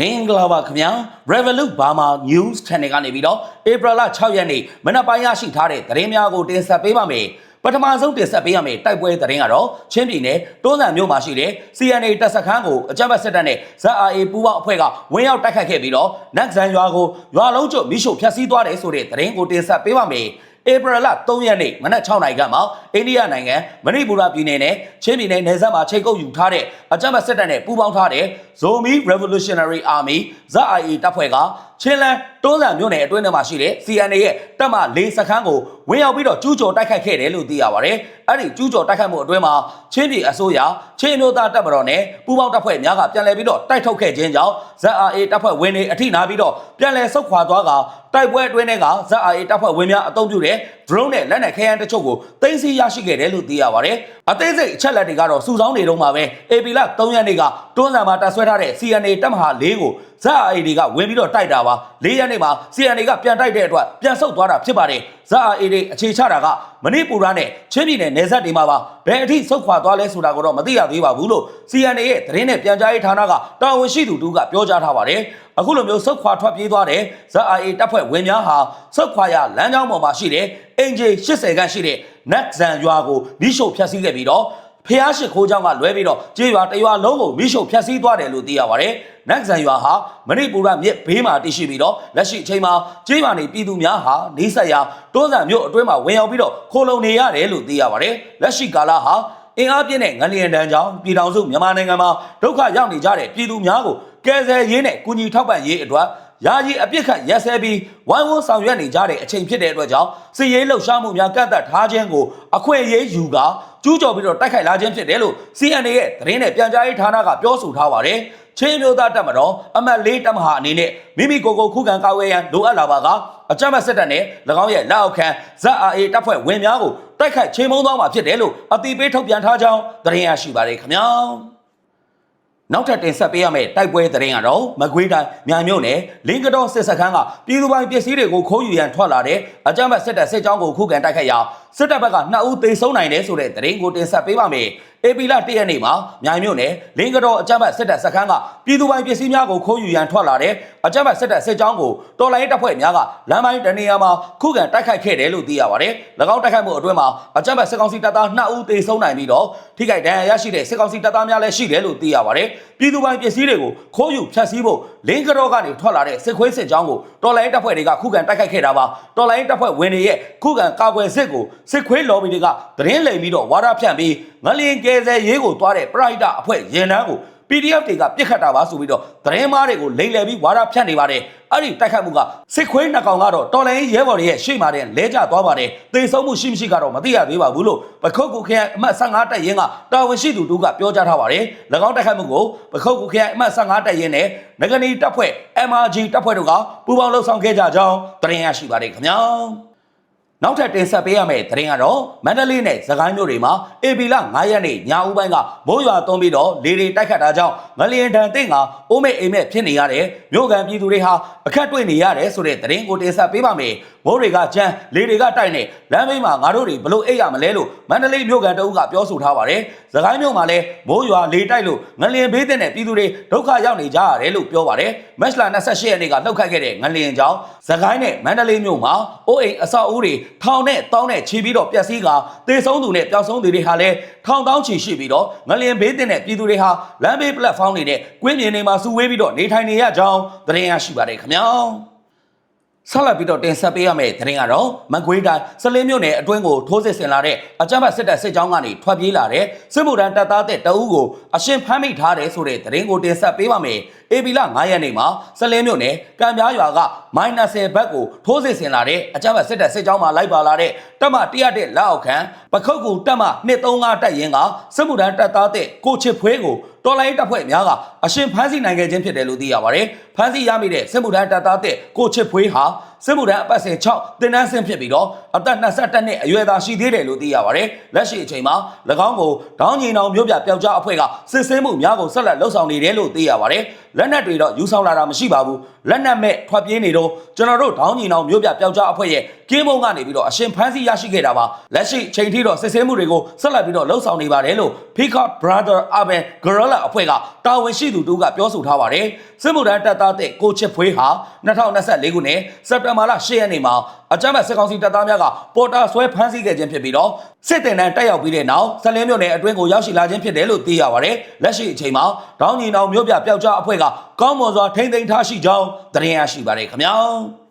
မင်္ဂလာပါခင်ဗျာ Revolut Burma News Channel ကနေပြီးတော့ April 6ရက်နေ့မနက်ပိုင်းရရှိထားတဲ့သတင်းများကိုတင်ဆက်ပေးပါမယ်ပထမဆုံးတင်ဆက်ပေးရမယ့်တိုက်ပွဲသတင်းကတော့ချင်းပြည်နယ်တွန်းဇံမြို့မှာရှိတဲ့ CNA တပ်စခန်းကိုအကြမ်းဖက်စစ်တပ်နဲ့ ZRA ပူးပေါင်းအဖွဲ့ကဝင်ရောက်တိုက်ခတ်ခဲ့ပြီးတော့နက်ဇန်ရွာကိုရွာလုံးကျွတ်မိရှို့ဖျက်ဆီးသွားတယ်ဆိုတဲ့သတင်းကိုတင်ဆက်ပေးပါမယ်ဧပြီလ3ရက်နေ့မနက်6နာရီခန့်မှာအိန္ဒိယနိုင်ငံမဏိပူရပြည်နယ်နဲ့ချင်းပြည်နယ်နယ်စပ်မှာချိန်ကုပ်ယူထားတဲ့အကြမ်းဖက်စစ်တပ်နဲ့ပူးပေါင်းထားတဲ့ Zomi Revolutionary Army ZIA တပ်ဖွဲ့ကချင်းလန်တွန်းဇံမြို့နယ်အတွင်းထဲမှာရှိတဲ့ CNA ရဲ့တပ်မ၄စခန်းကိုဝင်ရောက်ပြီးတော့ကျူးကျော်တိုက်ခိုက်ခဲ့တယ်လို့သိရပါတယ်။အဲ့ဒီကျူးကျော်တိုက်ခိုက်မှုအတွင်းမှာချင်းပြည်အစိုးရချင်းအမျိုးသားတပ်မတော်နဲ့ပူးပေါင်းတပ်ဖွဲ့များကပြန်လည်ပြီးတော့တိုက်ထုတ်ခဲ့ခြင်းကြောင့် ZIA တပ်ဖွဲ့ဝင်တွေအထိနာပြီးတော့ပြန်လည်ဆုတ်ခွာသွားကတိုက်ပွဲအတွင်းတွေက ZIA တပ်ဖွဲ့ဝင်များအုံပြုတဲ့ drone နဲ့လက်နက်ခဲယမ်းတချို့ကိုတင်စီရရှိခဲ့တယ်လို့သိရပါတယ်။အသေးစိတ်အချက်လက်တွေကတော့စုဆောင်းနေတော့မှာပဲ AP လ3ရက်နေ့ကတွန်းဆန်မှာတပ်ဆွဲထားတဲ့ CNA တပ်မဟာ၄ကို ZIA တွေကဝင်ပြီးတော့တိုက်တာပါ၄ရက်နေ့မှာ CNA ကပြန်တိုက်တဲ့အတွက်ပြန်ဆုတ်သွားတာဖြစ်ပါတယ်။ ZIA တွေအခြေချတာကမဏိပူရနဲ့ချင်းပြည်နယ်နယ်စပ်တွေမှာပါဘယ်အထိဆုတ်ခွာသွားလဲဆိုတာကိုတော့မသိရသေးပါဘူးလို့ CNA ရဲ့သတင်းနဲ့ပြန်ကြားရေးဌာနကတာဝန်ရှိသူတူကပြောကြားထားပါတယ်။အခုလိုမျိုးဆုတ်ခွာထွက်ပြေးသွားတဲ့ ZIA တပ်ဖွဲ့ဝင်များဟာဆုတ်ခွာရလမ်းကြောင်းပေါ်မှာရှိတဲ့အင်ဂျီ80ခန့်ရှိတဲ့နက်ဇန်ရွာကိုမိရှုပ်ဖျက်ဆီးခဲ့ပြီးတော့ ဖျားရှိခိုးကြောင့်ကလွဲပြီးတော့ကြေးရွာတရွာလုံးကိုမိရှုပ်ဖျက်ဆီးသွားတယ်လို့သိရပါတယ်။နတ်ဇံရွာဟာမဏိပူရမြစ်ဘေးမှာတည်ရှိပြီးတော့လက်ရှိအချိန်မှာကြေးရွာနေပြည်သူများဟာနေဆက်ရာတွန်းဆန်မြို့အတွင်းမှာဝင်ရောက်ပြီးတော့ခိုးလုံနေရတယ်လို့သိရပါတယ်။လက်ရှိကာလဟာအင်အားပြင်းတဲ့ငလျင်တန်းကြောင့်ပြည်ထောင်စုမြန်မာနိုင်ငံမှာဒုက္ခရောက်နေကြတဲ့ပြည်သူများကိုကယ်ဆယ်ရေးနဲ့ကူညီထောက်ပံ့ရေးအတွက် ယာယီအပြစ်ခတ်ရက်စဲပြီးဝိုင်းဝန်းဆောင်ရွက်နေကြတဲ့အချိန်ဖြစ်တဲ့အတွက်ကြောင့်စီရေးလှုပ်ရှားမှုများကန့်သက်ထားခြင်းကိုအခွင့်အရေးယူကာကျူးကျော်ပြီးတော့တိုက်ခိုက်လာခြင်းဖြစ်တယ်လို့ CNA ရဲ့သတင်းနဲ့ပြန်ကြားရေးဌာနကပြောဆိုထားပါတယ်။ချင်းမျိုးသားတပ်မတော်အမတ်လေးတပ်မဟာအနေနဲ့မိမိကိုယ်ကိုခုခံကာကွယ်ရန်လိုအပ်လာပါကအကြမ်းဖက်စစ်တပ်နဲ့၎င်းရဲ့လက်အောက်ခံ ZRA တပ်ဖွဲ့ဝင်များကိုတိုက်ခိုက်ချိန်မုံသွားမှာဖြစ်တယ်လို့အတိပေးထုတ်ပြန်ထားကြောင်းသတင်းရရှိပါတယ်ခင်ဗျာ။ နောက်ထပ်တင်ဆက်ပေးရမယ့်တိုက်ပွဲသတင်းကတော့မကွေးတိုင်းမြိုင်မြို့နယ်လင်းကတော်စစ်စခန်းကပြည်သူပိုင်ပစ္စည်းတွေကိုခိုးယူရန်ထွက်လာတဲ့အကြမ်းဖက်စစ်တပ်စစ်ကြောင်းကိုခုခံတိုက်ခိုက်ရာစစ်တပ်ဘက်က2ဦးသေဆုံးနိုင်တယ်ဆိုတဲ့သတင်းကိုတင်ဆက်ပေးပါမယ်။ AP လ1ရက်နေ့မှာမြိုင်မြို့နယ်လင်းကတော်အကြမ်းဖက်စစ်တပ်စခန်းကပြည်သူပိုင်ပစ္စည်းများကိုခိုးယူရန်ထွက်လာတဲ့အကြမ်းဖက်စစ်တပ်စစ်ကြောင်းကိုတော်လိုင်းတပ်ဖွဲ့များကလမ်းပိုင်းတနေရာမှာခုခံတိုက်ခိုက်ခဲ့တယ်လို့သိရပါတယ်။၎င်းတိုက်ခိုက်မှုအတွင်းမှာအကြမ်းဖက်စစ်ကောင်စီတပ်သား2ဦးသေဆုံးနိုင်ပြီးတော့ထိခိုက်ဒဏ်ရာရရှိတဲ့စစ်ကောင်စီတပ်သားများလည်းရှိတယ်လို့သိရပါတယ်။ပြည်သူပိုင်ပစ္စည်းတွေကိုခိုးယူဖျက်ဆီးဖို့လင်းကတော်ကနေထွက်လာတဲ့စစ်ခွေးစစ်ကြောင်းကိုတော်လိုင်းတပ်ဖွဲ့တွေကခုခံတိုက်ခိုက်ခဲ့တာပါ။တော်လိုင်းတပ်ဖွဲ့ဝင်တွေရဲ့ခုခံကာကွယ်စစ်ကိုစစ်ခွေးလော်ဘီတွေကသတင်းလိမ်ပြီးတော့ဝါဒဖြန့်ပြီးငလျင်ကယ်ဆယ်ရေးကိုသွားတဲ့ပရိုက်တာအဖွဲ့ရင်တန်းကို PDF တွေကပြစ်ခတ်တာပါဆိုပြီးတော့သတင်းမားတွေကိုလိမ့်လည်ပြီးဝါဒဖြန့်နေပါတယ်အဲ့ဒီတိုက်ခတ်မှုကစစ်ခွေးနှစ်ကောင်ကတော့တော်လိုင်းရဲဘော်တွေရဲ့ရှေ့မှာတဲ့လဲကျသွားပါတယ်သေဆုံးမှုရှိမရှိကတော့မသိရသေးပါဘူးလို့ပခုတ်ကူခရိုင်အမှတ်15တပ်ရင်းကတာဝန်ရှိသူတို့ကပြောကြားထားပါတယ်၎င်းတိုက်ခတ်မှုကိုပခုတ်ကူခရိုင်အမှတ်15တပ်ရင်းနဲ့ငကနီတပ်ဖွဲ့ MRG တပ်ဖွဲ့တို့ကပူးပေါင်းလှုပ်ဆောင်ခဲ့ကြကြောင်းသတင်းရရှိပါတယ်ခင်ဗျာ နောက်ထပ်တင်ဆက်ပေးရမယ့်သတင်းကတော့မန္တလေးနဲ့စကိုင်းမြို့တွေမှာအေပီလ9ရက်နေ့ညဦးပိုင်းကမိုးရွာသွန်းပြီးတော့လေတွေတိုက်ခတ်တာကြောင့်ငလျင်တန်တင်ကအိုးမဲအိမ်မဲဖြစ်နေရတဲ့မြို့ကန်ပြည်သူတွေဟာအခက်တွေ့နေရတယ်ဆိုတဲ့သတင်းကိုတင်ဆက်ပေးပါမယ်။မိုးတွေကကြမ်းလေတွေကတိုက်နေလမ်းဘေးမှာငါတို့တွေဘလို့အိတ်ရမလဲလို့မန္တလေးမြို့ကန်တအုပ်ကပြောဆိုထားပါတယ်။စကိုင်းမြို့မှာလည်းမိုးရွာလေတိုက်လို့ငလျင်ဘေးတဲ့ပြည်သူတွေဒုက္ခရောက်နေကြရတယ်လို့ပြောပါတယ်။မက်စလာ28ရက်နေ့ကလှုပ်ခတ်ခဲ့တဲ့ငလျင်ကြောင့်စကိုင်းနဲ့မန္တလေးမြို့မှာအိုးအိမ်အဆောက်အဦတွေထောင်နဲ့တောင်းနဲ့ချီပြီးတော့ပျက်စီးကတေဆုံးသူနဲ့ပျောက်ဆုံးသူတွေဟာလည်းထောင်တောင်းချီရှိပြီးတော့ငလျင်ဘေးတဲ့ပြည်သူတွေဟာလမ်းဘေးပလက်ဖောင်းတွေနဲ့ကွင်းမြင်တွေမှာစုဝေးပြီးတော့နေထိုင်နေရကြောင်းသတင်းရရှိပါတယ်ခင်ဗျာ။ ဆက်လက်ပြီးတော့တင်ဆက်ပေးရမယ့်သတင်းကတော့မကွေးတိုင်းစလင်းမြို့နယ်အတွင်းကိုထိုးစစ်ဆင်လာတဲ့အကြမ်းဖက်စစ်တပ်စစ်ကြောင်းကနေထွက်ပြေးလာတဲ့စစ်မှုထမ်းတပ်သားတဲ့တအုပ်ကိုအရှင်ဖမ်းမိထားတယ်ဆိုတဲ့သတင်းကိုတင်ဆက်ပေးပါမယ်။အေပီလ9ရက်နေ့မှာစလင်းမြို့နယ်ကံပြားရွာကမိုင်းနယ်ဘက်ကိုထိုးစစ်ဆင်လာတဲ့အကြမ်းဖက်စစ်တပ်စစ်ကြောင်းမှာလိုက်ပါလာတဲ့တပ်မ100တဲ့လက်အောက်ခံပခုတ်ကူတပ်မ235တပ်ရင်းကစစ်မှုထမ်းတပ်သားတဲ့ကိုချစ်ဖွေးကိုတော်လိုင်းတပ်ဖွဲ့များကအရှင်ဖမ်းဆီးနိုင်ခဲ့ခြင်းဖြစ်တယ်လို့သိရပါတယ်။ဖမ်းဆီးရမိတဲ့စစ်မှုထမ်းတပ်သားတဲ့ကိုချစ်ဖွေးဟာစစ်မှုထမ်းအပတ်စဉ်6တင်နန်းဆင်းဖြစ်ပြီးတော့အသက်22နှစ်အရွယ်သားရှိသေးတယ်လို့သိရပါတယ်။လက်ရှိအချိန်မှာ၎င်းကိုဒေါင်းညီနောင်မြို့ပြပျောက်ကြားအဖွဲ့ကစစ်ဆေးမှုများကိုဆက်လက်လှုပ်ဆောင်နေတယ်လို့သိရပါတယ်။လက်နက်တွေတော့ယူဆောင်လာတာမရှိပါဘူး။လက်နက်မဲ့ထွက်ပြေးနေတော့ကျွန်တော်တို့ဒေါင်းညီနောင်မြို့ပြပျောက်ကြားအဖွဲ့ရဲ့ကင်းမုံကနေပြီးတော့အရှင်ဖမ်းဆီးရရှိခဲ့တာပါ။လက်ရှိချိန်ထိတော့စစ်ဆေးမှုတွေကိုဆက်လက်ပြီးတော့လှုပ်ဆောင်နေပါတယ်လို့ Peacock Brother Urban Gorilla အဖွဲ့ကတာဝန်ရှိသူတို့ကပြောဆိုထားပါတယ်။စစ်မှုထမ်းတပ်သားတဲ့ကိုချစ်ဖွေးဟာ2024ခုနှစ်စက်တင်ဘာလ10ရက်နေ့မှာအကြမ်းဖက်စစ်ကောင်စီတပ်သားများကပေါ်တာဆွဲဖမ်းဆီးခဲ့ခြင်းဖြစ်ပြီးတော့စစ်တင်တန်းတက်ရောက်ပြီးတဲ့နောက်ဆလင်းမြို့နယ်အတွင်းကိုရောက်ရှိလာခြင်းဖြစ်တယ်လို့သိရပါတယ်။လက်ရှိအချိန်မှာဒေါင်းညီနောင်မြို့ပြပျောက်ကြားအဖွဲ့ကကောင်းမွန်စွာထိမ့်သိမ်းထားရှိကြောင်းသတင်းရရှိပါတယ်ခင်ဗျာ။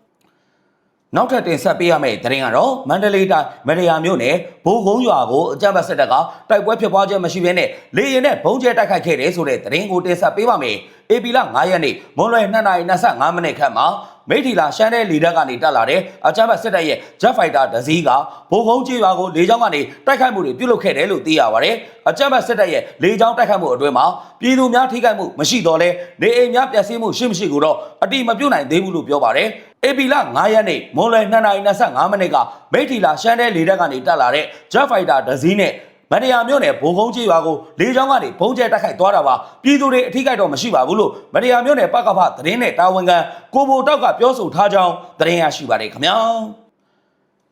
နောက်ထပ်တင်ဆက်ပေးရမယ့်သတင်းကတော့မန္တလေးတိုင်းမရယာမြို့နယ်ဘိုးကုန်းရွာကိုအကြမ်းဖက်စစ်တပ်ကတိုက်ပွဲဖြစ်ပွားခြင်းမရှိဘဲနဲ့လေရင်နဲ့ဘုံကျဲတိုက်ခိုက်ခဲ့တယ်ဆိုတဲ့သတင်းကိုတင်ဆက်ပေးပါမယ်။ AP လ9ရက်နေ့မွန်လွယ်2:25မိနစ်ခန့်မှာမိထီလာရှမ်းတဲ့လီဒက်ကနေတက်လာတဲ့အကြမ်းဖက်စစ်တပ်ရဲ့ Jet Fighter တစ်စီးကဘိုးကုန်းကျေးရွာကိုလေကြောင်းကနေတိုက်ခိုက်မှုတွေပြုလုပ်ခဲ့တယ်လို့သိရပါတယ်။အကြမ်းဖက်စစ်တပ်ရဲ့လေကြောင်းတိုက်ခိုက်မှုအတွင်းမှာပြည်သူများထိခိုက်မှုမရှိတော့လဲနေအိမ်များပျက်စီးမှုရှိမရှိကိုတော့အတိမပြုတ်နိုင်သေးဘူးလို့ပြောပါတယ်။ AP လ9ရက်နေ့မွန်လွယ်2:25မိနစ်ကမိထီလာရှမ်းတဲ့လေတပ်ကနေတက်လာတဲ့ Jet Fighter တစ်စီးနဲ့မန္တရာမြို့နယ်ဘုံကုန်းကြီးရွာကိုလေကြောင်းကနေဘုံကျဲတိုက်ခိုက်သွားတာပါပြည်သူတွေအထိကိတော့မရှိပါဘူးလို့မန္တရာမြို့နယ်ပကဖသတင်းနဲ့တာဝန်ခံကိုဘိုတောက်ကပြောဆိုထားကြောင်းသတင်းရရှိပါတယ်ခင်ဗျာ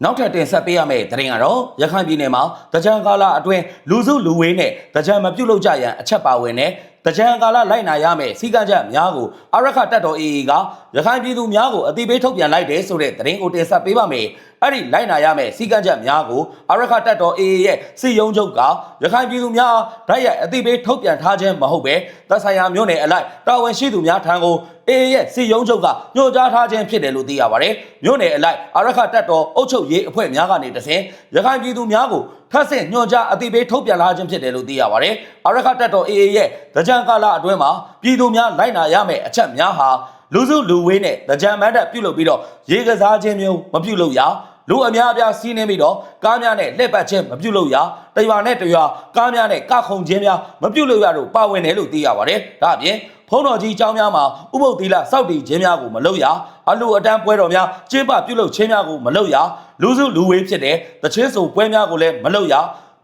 နောက်ထပ်တင်ဆက်ပေးရမယ့်သတင်းကတော့ရခိုင်ပြည်နယ်မှာတကြံကာလအတွင်းလူစုလူဝေးနဲ့တကြံမပြုတ်လို့ကြရန်အချက်ပါဝင်တဲ့ တကြံကာလလိုက်နာရမယ့်စီကံချက်များကိုအရခတ်တပ်တော် AA ကရခိုင်ပြည်သူများကိုအတိပေးထုတ်ပြန်လိုက်တယ်ဆိုတဲ့သတင်းကိုတင်ဆက်ပေးပါမယ်။အဲ့ဒီလိုက်နာရမယ့်စီကံချက်များကိုအရခတ်တပ်တော် AA ရဲ့စီယုံချုပ်ကရခိုင်ပြည်သူများဓာတ်ရိုက်အတိပေးထုတ်ပြန်ထားခြင်းမဟုတ်ပဲသက်ဆိုင်ရာမြို့နယ်အလိုက်တာဝန်ရှိသူများထံကို AA ရဲ့စီယုံချုပ်ကညွှန်ကြားထားခြင်းဖြစ်တယ်လို့သိရပါတယ်။မြို့နယ်အလိုက်အရခတ်တပ်တော်အုပ်ချုပ်ရေးအဖွဲ့များကနေတစဉ်ရခိုင်ပြည်သူများကိုထပ်ဆင့်ညွှန်ကြားအတိပေးထုတ်ပြန်လာခြင်းဖြစ်တယ်လို့သိရပါတယ်။အရခတ်တပ်တော် AA ရဲ့တကြံကာလအတွင်းမှာပြည်သူများလိုက်နာရမယ့်အချက်များဟာလူစုလူဝေးနဲ့တကြံမန်းတက်ပြုတ်လုပ်ပြီးတော့ရေကစားခြင်းမျိုးမပြုတ်လို့ရလူအများအပြားစီးနှင်းပြီးတော့ကားများနဲ့လက်ပတ်ခြင်းမပြုတ်လို့ရတရွာနဲ့တရွာကားများနဲ့ကခုန်ခြင်းများမပြုတ်လို့ရလို့ပါဝင်တယ်လို့သိရပါတယ်။ဒါအပြင် ဖုံးတော်ကြီးအကြောင်းများမှာဥပုပ်သီလစောက်တည်ခြင်းများကိုမလုပ်ရအလူအတန်းပွဲတော်များကျင်းပပြုလုပ်ခြင်းများကိုမလုပ်ရလူစုလူဝေးဖြစ်တဲ့တချင်းစုံပွဲများကိုလည်းမလုပ်ရ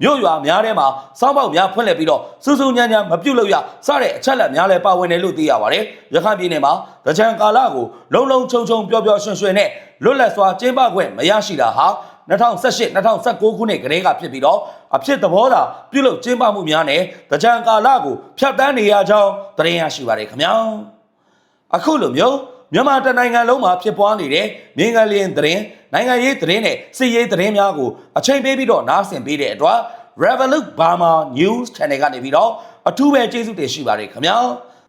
မြို့ရွာများထဲမှာစောင်းပေါက်များဖွင့်လှစ်ပြီးတော့စူးစူးညံ့ညံ့မပြုတ်လို့ရစတဲ့အချက်လက်များလည်းပါဝင်တယ်လို့သိရပါတယ်။ရခိုင်ပြည်နယ်မှာကြံကာလကိုလုံလုံချုံချုံပျော်ပျော်ရွှင်ရွှင်နဲ့လွတ်လပ်စွာကျင်းပခွင့်မရရှိတာဟာ 2018 2019ခုနှစ်ကလေးကဖြစ်ပြီးတော့အဖြစ်သဘောသာပြုလုပ်ကျင်းပမှုများနဲ့တကြံကာလကိုဖျက်ဆီးနေရကြောင်းသတင်းရရှိပါတယ်ခင်ဗျာအခုလိုမျိုးမြန်မာတနိုင်ငံလုံးမှာဖြစ်ပွားနေတဲ့မြင်းကလျင်သတင်းနိုင်ငံရေးသတင်းနဲ့စစ်ရေးသတင်းများကိုအချိန်ပေးပြီးတော့နားဆင်ပေးတဲ့အတွက် Revolut Burma News Channel ကနေပြီးတော့အထူးပဲကျေးဇူးတင်ရှိပါတယ်ခင်ဗျာ